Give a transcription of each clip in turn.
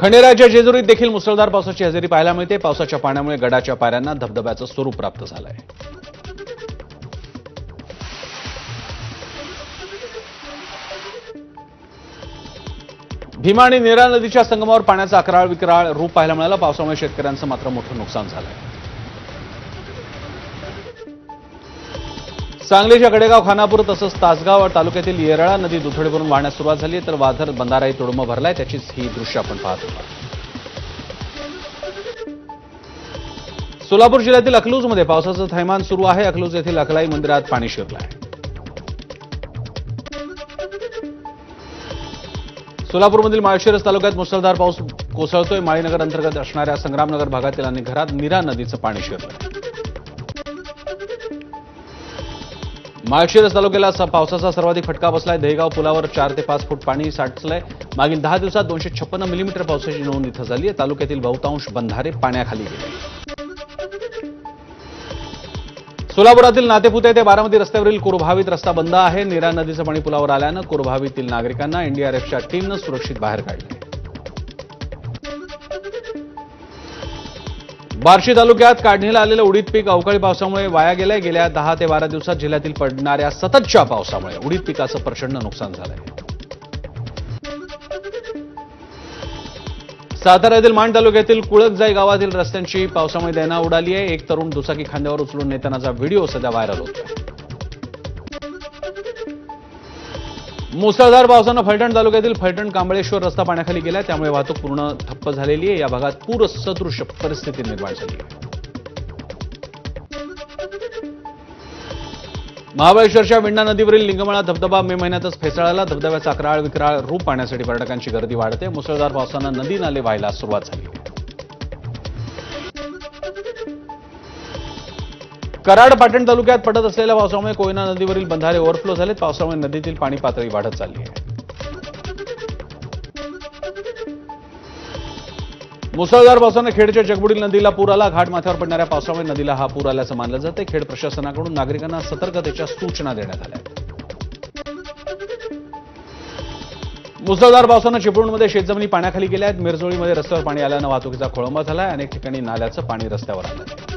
खंडेराच्या जेजुरीत देखील मुसळधार पावसाची हजेरी पाहायला मिळते. पावसाच्या पाण्यामुळे गडाच्या पाऱ्यांना धबधब्याचं स्वरूप प्राप्त झालं आहे भीमा आणि निरा नदीच्या संगमावर पाण्याचा अकराळ विकराळ रूप पाहायला मिळालं. पावसामुळे शेतकऱ्यांचं मात्र मोठं नुकसान झालं आहे सांगलीच्या कडेगाव खानापूर तसंच तासगाव तालुक्यातील येरळा नदी दुथडीवरून वाहण्यास सुरुवात झाली तर वाधर बंधाराही तुडुंब भरलाय. त्याचीच ही दृश्य आपण पाहतो सोलापूर जिल्ह्यातील अकलूजमध्ये पावसाचं थैमान सुरू आहे. अकलूज येथील अकलाई मंदिरात पाणी शिरलं आहे सोलापूरमधील माळशिरस तालुक्यात मुसळधार पाऊस कोसळतोय. माळीनगर अंतर्गत असणाऱ्या संग्रामनगर भागातील अनेक घरात निरा नदीचं पाणी शिरलं माळशिरस तालुक्याला पावसाचा सर्वाधिक फटका बसलाय. दहेगाव पुलावर चार ते पाच फूट पाणी साठलंय. मागील दहा दिवसात दोनशे छप्पन्न मिलीमीटर पावसाची नोंद इथं झाली आहे. तालुक्यातील बहुतांश बंधारे पाण्याखाली गेले. सोलापुरातील नातेपुते ते बारामती रस्त्यावरील कुरभावीत रस्ता बंद आहे. नीरा नदीचं पाणी पुलावर आल्यानं कुरभावीतील नागरिकांना एनडीआरएफच्या टीमनं सुरक्षित बाहेर काढले. बार्शी तालुक्यात काढणीला आलेलं उडीद पीक अवकाळी पावसामुळे वाया गेलंय. गेल्या दहा ते बारा दिवसात जिल्ह्यातील पडणाऱ्या सततच्या पावसामुळे उडीद पिकाचं प्रचंड नुकसान झालंय. साताऱ्यातील माण तालुक्यातील कुळकजाई गावातील रस्त्यांची पावसामुळे दैना उडाली आहे. एक तरुण दुचाकी खांद्यावर उचलून नेतानाचा व्हिडिओ सध्या व्हायरल होतो मुसळधार पावसानं फलटण तालुक्यातील फलटण कांबळेश्वर रस्ता पाण्याखाली गेला. त्यामुळे वाहतूक पूर्ण ठप्प झालेली आहे. या भागात पूर सदृश परिस्थिती निर्माण झाली महाबळेश्वरच्या विंडा नदीवरील लिंगमळा धबधबा मे महिन्यातच फेसाळाला. धबधब्याचा अकराळ विक्राळ रूप पाहण्यासाठी पर्यटकांची गर्दी वाढते. मुसळधार पावसानं नदी नाले व्हायला सुरुवात झाली. कराड पाटण तालुक्यात पडत असलेल्या पावसामुळे कोयना नदीवरील बंधारे ओव्हरफ्लो झालेत. पावसामुळे नदीतील पाणी पातळी वाढत चालली आहे. मुसळधार पावसानं खेडच्या जगबुडील नदीला पूर आला. घाट माथ्यावर पडणाऱ्या पावसामुळे नदीला हा पूर आल्याचं मानलं जाते खेड प्रशासनाकडून नागरिकांना सतर्कतेच्या सूचना देण्यात आल्या मुसळधार पावसानं चिपळूणमध्ये शेतजमिनी पाण्याखाली गेल्या आहेत. मिरजोळीमध्ये रस्त्यावर पाणी आल्यानं वाहतुकीचा खोळंबा झालाय. अनेक ठिकाणी नाल्याचं पाणी रस्त्यावर आलं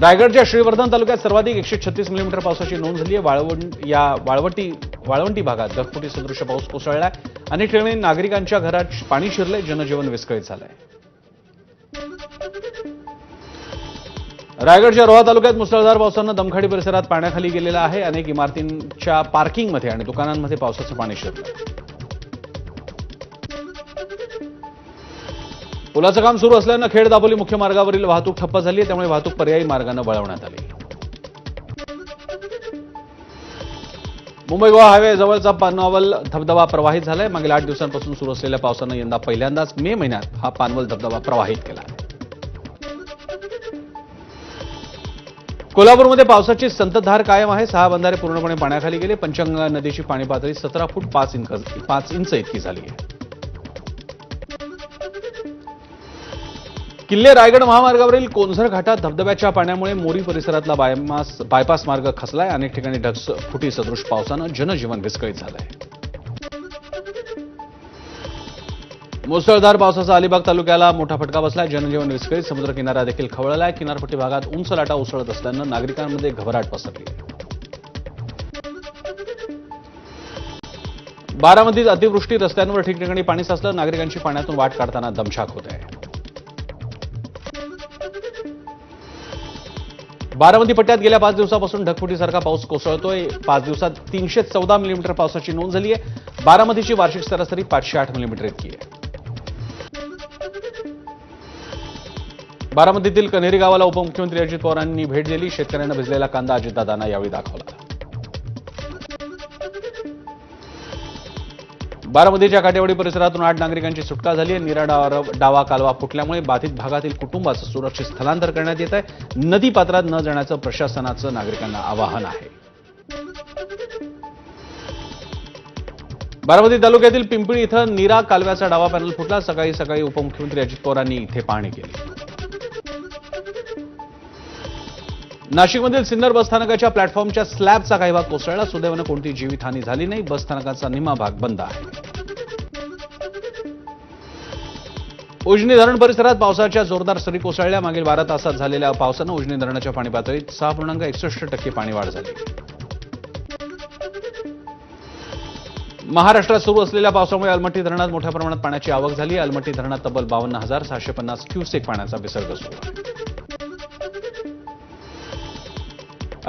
रायगडच्या श्रीवर्धन तालुक्यात सर्वाधिक एकशे छत्तीस मिलीमीटर पावसाची नोंद झाली आहे. वाळवंट या वाळवटी वाळवंटी भागात ढगफुटी सदृश पाऊस कोसळलाय. अनेक ठिकाणी नागरिकांच्या घरात पाणी शिरले जनजीवन विस्कळीत झालंय. रायगडच्या रोहा तालुक्यात मुसळधार पावसानं दमखाडी परिसरात पाण्याखाली गेलेला आहे. अनेक इमारतींच्या पार्किंगमध्ये आणि दुकानांमध्ये पावसाचं पाणी शिरलं. पुलाचं काम सुरू असल्यानं खेड दापोली मुख्य मार्गावरील वाहतूक ठप्प झाली आहे त्यामुळे वाहतूक पर्यायी मार्गानं वळवण्यात आली. मुंबई गोवा हायवे जवळचा पानवल धबधबा प्रवाहित झालाय. मागील आठ दिवसांपासून सुरू असलेल्या पावसानं यंदा पहिल्यांदाच मे महिन्यात हा पानवल धबधबा प्रवाहित केला. कोल्हापूरमध्ये पावसाची संततधार कायम आहे. सहा बंधारे पूर्णपणे पाण्याखाली गेले. पंचगंगा नदीची पाणी पातळी सतरा फूट पाच इंच पाच इंच इतकी झाली आहे. किल्ले रायगड महामार्गावरील कोंझर घाटात धबधब्याच्या पाण्यामुळे मोरी परिसरातला बायमास बायपास मार्ग खचलाय. अनेक ठिकाणी ढग फुटी सदृश पावसानं जनजीवन विस्कळीत झालंय. मुसळधार पावसाचा अलिबाग तालुक्याला मोठा फटका बसलाय. जनजीवन विस्कळीत. समुद्र किनारा देखील आहे किनारपट्टी भागात उंच लाटा उसळत असल्यानं नागरिकांमध्ये घबराट पसरली. बारामतीत अतिवृष्टी रस्त्यांवर ठिकठिकाणी पाणी साचलं. नागरिकांची पाण्यातून वाट काढताना दमछाक होत आहे. बारामती पट्ट्यात गेल्या पाच दिवसापासून ढगफुटीसारखा पाऊस कोसळतोय. पाच दिवसात तीनशे चौदा मिलीमीटर पावसाची नोंद झाली आहे बारामतीची वार्षिक सरासरी पाचशे आठ मिलीमीटर इतकी आहे. बारामतीतील कन्हेरी गावाला उपमुख्यमंत्री अजित पवारांनी भेट दिली. शेतकऱ्यांना भिजलेला कांदा अजितदादांना यावेळी दाखवला. बारामतीच्या काटेवाडी परिसरातून आठ नागरिकांची सुटका झाली आहे. निरा डावा डावा कालवा फुटल्यामुळे बाधित भागातील कुटुंबाचं सुरक्षित स्थलांतर करण्यात येत आहे. नदी पात्रात न जाण्याचं प्रशासनाचं नागरिकांना आवाहन आहे. बारामती तालुक्यातील पिंपळी इथं नीरा कालव्याचा डावा पॅनल फुटला. सकाळी सकाळी उपमुख्यमंत्री अजित पवारांनी इथे पाहणी केली. नाशिकमधील सिन्नर बसस्थानकाच्या प्लॅटफॉर्मच्या स्लॅबचा काही भाग कोसळला. सुदैवानं कोणती जीवितहानी झाली नाही. बसस्थानकाचा निम्मा भाग बंद आहे. उजनी धरण परिसरात पावसाच्या जोरदार सरी कोसळल्या. मागील बारा तासात झालेल्या पावसानं उजनी धरणाच्या पाणी पातळीत सहा पूर्णांक एकसष्ट टक्के पाणी वाढ झाली. महाराष्ट्रात सुरू असलेल्या पावसामुळे अलमट्टी धरणात मोठ्या प्रमाणात पाण्याची आवक झाली. अलमट्टी धरणात तब्बल बावन्न हजार सहाशे पन्नास क्युसेक पाण्याचा विसर्ग सुरू. आहे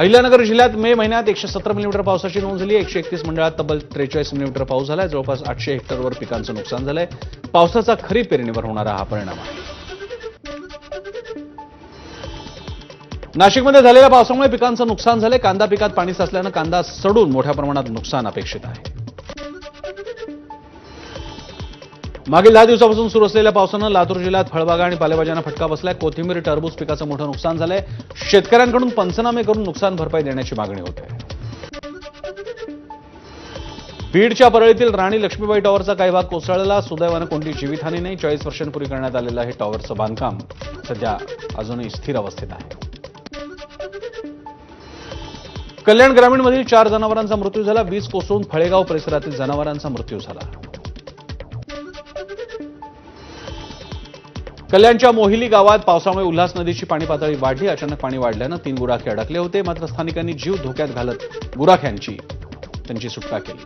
अहिल्यानगर जिल्ह्यात मे महिन्यात एकशे सत्तर मिलीमीटर पावसाची नोंद झाली. एकशे एकतीस मंडळात तब्बल त्रेचाळीस मिलीमीटर पाऊस झालाय. जवळपास आठशे हेक्टरवर पिकांचं नुकसान झालंय. पावसाचा खरीप पेरणीवर होणारा हा परिणाम आहे. नाशिकमध्ये झालेल्या पावसामुळे पिकांचं नुकसान झालंय. कांदा पिकात पाणी साचल्यानं कांदा सडून मोठ्या प्रमाणात नुकसान अपेक्षित आहे. मागील दहा दिवसापासून सुरू असलेल्या पावसानं लातूर जिल्ह्यात फळबागा आणि पालेभाज्यांना फटका बसलाय. कोथिंबीर टरबूज पिकाचं मोठं नुकसान झालंय. शेतकऱ्यांकडून पंचनामे करून नुकसान भरपाई देण्याची मागणी होते बीडच्या परळीतील राणी लक्ष्मीबाई टॉवरचा काही भाग कोसळला. सुदैवानं कोणती जीवितहानी नाही. चाळीस वर्षांपूर्वी करण्यात आलेलं हे टॉवरचं बांधकाम सध्या अजूनही स्थिर अवस्थेत आहे. कल्याण ग्रामीणमधील चार जनावरांचा मृत्यू झाला. वीज कोसळून फळेगाव परिसरातील जनावरांचा मृत्यू झाला. कल्याणच्या मोहिली गावात पावसामुळे उल्हास नदीची पाणी पातळी वाढली. अचानक पाणी वाढल्यानं तीन गुराखे अडकले होते. मात्र स्थानिकांनी जीव धोक्यात घालत गुराख्यांची त्यांची सुटका केली.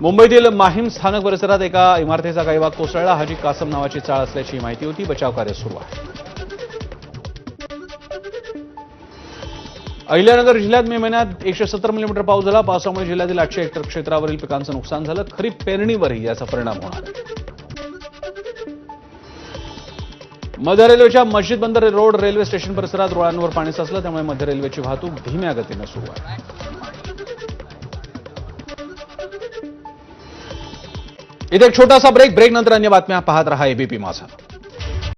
मुंबईतील माहीम स्थानक परिसरात एका इमारतीचा काही भाग कोसळला. हाजी कासम नावाची चाळ असल्याची माहिती होती. बचाव कार्य सुरू आहे. अहिल्यानगर जिल्ह्यात मे महिन्यात एकशे सत्तर मिलीमीटर पाऊस झाला. पावसामुळे जिल्ह्यातील आठशे हेक्टर क्षेत्रावरील पिकांचं नुकसान झालं. खरीप पेरणीवरही याचा परिणाम होणार आहे. मध्य रेल्वेच्या मस्जिद बंदर रोड रेल्वे स्टेशन परिसरात रुळांवर पाणी साचलं त्यामुळे मध्य रेल्वेची वाहतूक धीम्या गतीनं सुरू आहे. इथे एक छोटासा ब्रेक ब्रेक नंतर अन्य बातम्या पाहत रहा एबीपी माझा